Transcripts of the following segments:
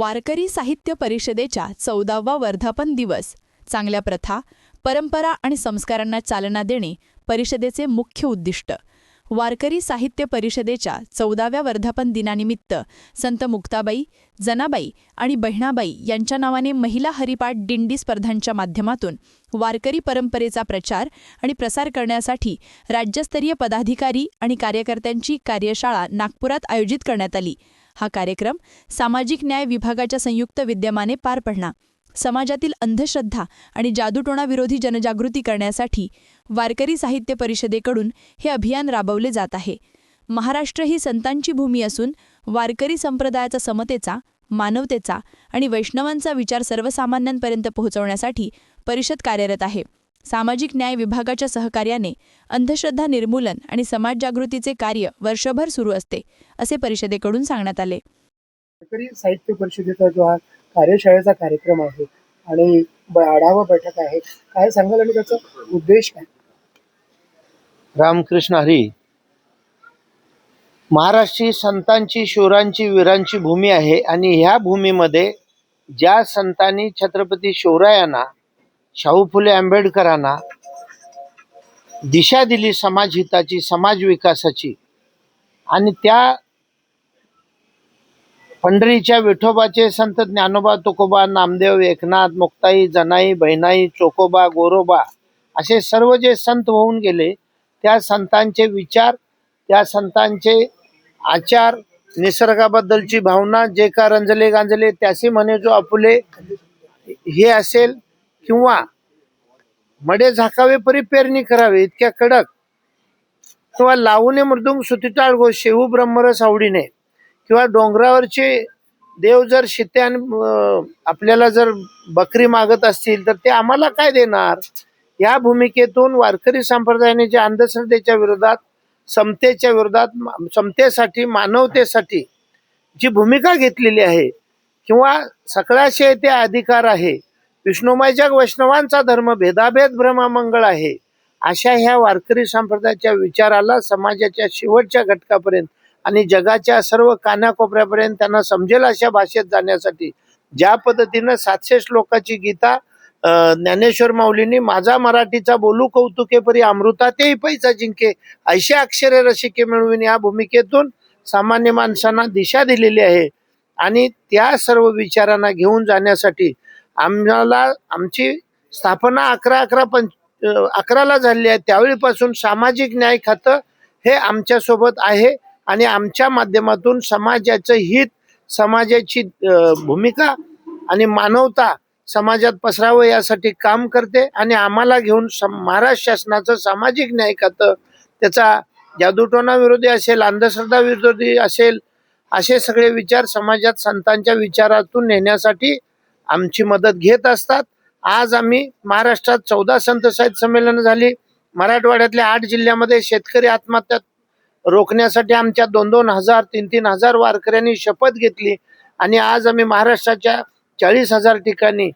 वारकरी साहित्य परिषदेच्या चौदावा वर्धापन दिवस. चांगल्या प्रथा परंपरा आणि संस्कारांना चालना देणे परिषदेचे मुख्य उद्दिष्ट. वारकरी साहित्य परिषदेच्या चौदाव्या वर्धापन दिनानिमित्त संत मुक्ताबाई जनाबाई आणि बहिणाबाई यांच्या नावाने महिला हरिपाठ दिंडी स्पर्धांच्या माध्यमातून वारकरी परंपरेचा प्रचार आणि प्रसार करण्यासाठी राज्यस्तरीय पदाधिकारी आणि कार्यकर्त्यांची कार्यशाळा नागपुरात आयोजित करण्यात आली. हा कार्यक्रम सामाजिक न्याय विभागाच्या संयुक्त विद्यमाने पार पडला समाजातील अंधश्रद्धा आणि जादूटोणाविरोधी जनजागृती करण्यासाठी वारकरी साहित्य परिषदेकडून हे अभियान राबवले जात आहे. महाराष्ट्र ही संतांची भूमी असून वारकरी संप्रदायाचा समतेचा मानवतेचा आणि वैष्णवांचा विचार सर्वसामान्यांपर्यंत पोहोचवण्यासाठी परिषद कार्यरत आहे. सामाजिक न्याय विभागाच्या सहकार्याने अंधश्रद्धा निर्मूलन आणि समाज जागृतीचे कार्य वर्षभर सुरू असते असे परिषदेकडून सांगण्यात आले. साहित्य परिषदेचा जो हा कार्यशाळेचा कार्यक्रम आहे आणि आढावा बैठक आहे काय सांगाल आणि त्याचा उद्देश काय? रामकृष्ण हरी महाराष्ट्र ही संतांची शूरांची वीरांची भूमी आहे आणि ह्या भूमीमध्ये ज्या संतांनी छत्रपती शिवरायांना शाहू फुले आंबेडकरांना दिशा दिली समाज हिताची समाज विकासाची. आणि त्या पंढरीच्या विठोबाचे संत ज्ञानोबा तुकोबा नामदेव एकनाथ मुक्ताई जनाई बहिणाई चोकोबा गोरोबा असे सर्व जे संत होऊन गेले त्या संतांचे विचार त्या संतांचे आचार निसर्गाबद्दलची भावना जे का रंजले गांजले त्याचे म्हणे जो आपुले हे असेल किंवा मडे झाकावे परी पेरणी करावी इतक्या कडक. किंवा लावूने मृदुंग सुतिटाळ गो शेहू ब्रह्मरस आवडीने. किंवा डोंगरावरचे देव जर शित्यान आपल्याला जर बकरी मागत असतील तर ते आम्हाला काय देणार? या भूमिकेतून वारकरी संप्रदायाने जे अंधश्रद्धेच्या विरोधात समतेच्या विरोधात समतेसाठी मानवतेसाठी जी भूमिका घेतलेली आहे किंवा सगळ्याशे ते अधिकार आहे विष्णुमायच्या वैष्णवांचा धर्म भेदाभेद भ्रमामंगळ आहे. अशा ह्या वारकरी संप्रदायाच्या विचाराला समाजाच्या शेवटच्या घटकापर्यंत आणि जगाच्या सर्व कानाकोपऱ्यापर्यंत त्यांना समजेल अशा भाषेत जाण्यासाठी. ज्या पद्धतीनं सातशे श्लोकाची गीता ज्ञानेश्वर माऊलींनी माझा मराठीचा बोलू कौतुके परी अमृतातेही पैसा जिंके अशा अक्षरे रसिके मिळवून या भूमिकेतून सामान्य माणसांना दिशा दिलेली आहे. आणि त्या सर्व विचारांना घेऊन जाण्यासाठी आम्हाला आमची स्थापना अकरा अकरा पंच अकराला झाली आहे. त्यावेळीपासून सामाजिक न्याय खातं हे आमच्यासोबत आहे आणि आमच्या माध्यमातून समाजाचं हित समाजाची भूमिका आणि मानवता समाजात पसरावं यासाठी काम करते आणि आम्हाला घेऊन सम- महाराष्ट्र शासनाचं सामाजिक न्याय खातं त्याचा जादूटोना विरोधी असेल अंधश्रद्धा विरोधी असेल असे सगळे विचार समाजात संतांच्या विचारातून नेण्यासाठी आमची मदत घेत असतात. आज आम्ही महाराष्ट्रात चौदा संत साहित्य संमेलन झाली. मराठवाड्यातल्या आठ जिल्ह्यामध्ये शेतकरी आत्महत्या रोखण्यासाठी आमच्या दोन दोन हजार तीन तीन हजार वारकऱ्यांनी शपथ घेतली. आणि आज आम्ही महाराष्ट्राच्या चाळीस हजार ठिकाणी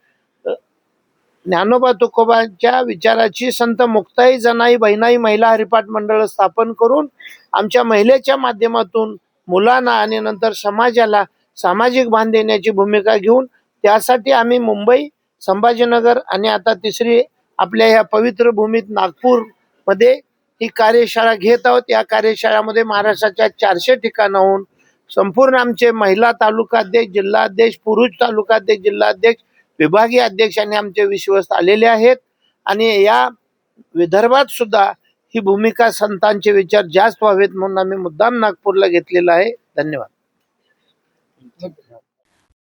ज्ञानोबा तुकोबांच्या विचाराची संत मुक्ताई जनाई बहिणाई महिला हरिपाठ मंडळ स्थापन करून आमच्या महिलेच्या माध्यमातून मुलांना आणि नंतर समाजाला सामाजिक भान देण्याची भूमिका घेऊन त्यासाठी आम्ही मुंबई संभाजीनगर आणि आता तिसरी आपल्या ह्या पवित्र भूमीत नागपूरमध्ये ही कार्यशाळा घेत आहोत. या कार्यशाळामध्ये महाराष्ट्राच्या चारशे ठिकाणाहून संपूर्ण आमचे महिला तालुकाध्यक्ष जिल्हाध्यक्ष पुरुष तालुकाध्यक्ष जिल्हाध्यक्ष विभागीय अध्यक्ष आणि आमचे विश्वस्त आलेले आहेत. आणि या विदर्भात सुद्धा ही भूमिका संतांचे विचार जास्त व्हावेत म्हणून आम्ही मुद्दाम नागपूरला घेतलेला आहे. धन्यवाद.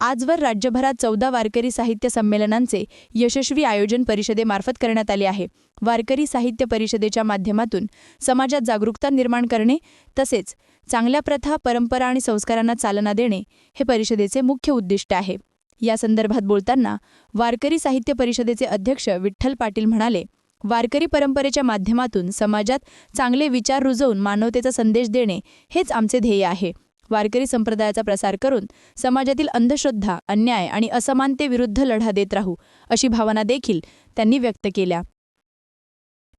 आजवर राज्यभरात चौदा वारकरी साहित्य संमेलनांचे यशस्वी आयोजन परिषदेमार्फत करण्यात आले आहे. वारकरी साहित्य परिषदेच्या माध्यमातून समाजात जागरूकता निर्माण करणे तसेच चांगल्या प्रथा परंपरा आणि संस्कारांना चालना देणे हे परिषदेचे मुख्य उद्दिष्ट आहे. या संदर्भात बोलताना वारकरी साहित्य परिषदेचे अध्यक्ष विठ्ठल पाटील म्हणाले वारकरी परंपरेच्या माध्यमातून समाजात चांगले विचार रुजवून मानवतेचा संदेश देणे हेच आमचे ध्येय आहे. वारकरी संप्रदायाचा प्रसार करून समाजातील अंधश्रद्धा अन्याय आणि असमानतेविरुद्ध लढा देत राहू अशी भावना देखील त्यांनी व्यक्त केल्या.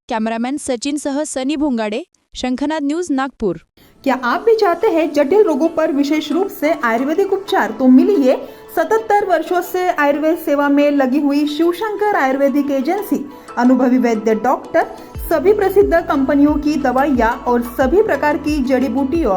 कॅमेरामॅन सचिनसह सनी भोंगाडे शंखनाद न्यूज नागपूर. क्या आप भी चाहते हैं जटिल रोगों पर विशेष रूप से आयुर्वेदिक उपचार? तो मिलिए सतहत्तर वर्षों से आयुर्वेद सेवा में लगी हुई शिवशंकर आयुर्वेदिक एजेंसी। अनुभवी वैद्य डॉक्टर सभी प्रसिद्ध कंपनियों की दवाइयाँ और सभी प्रकार की जड़ी बूटियों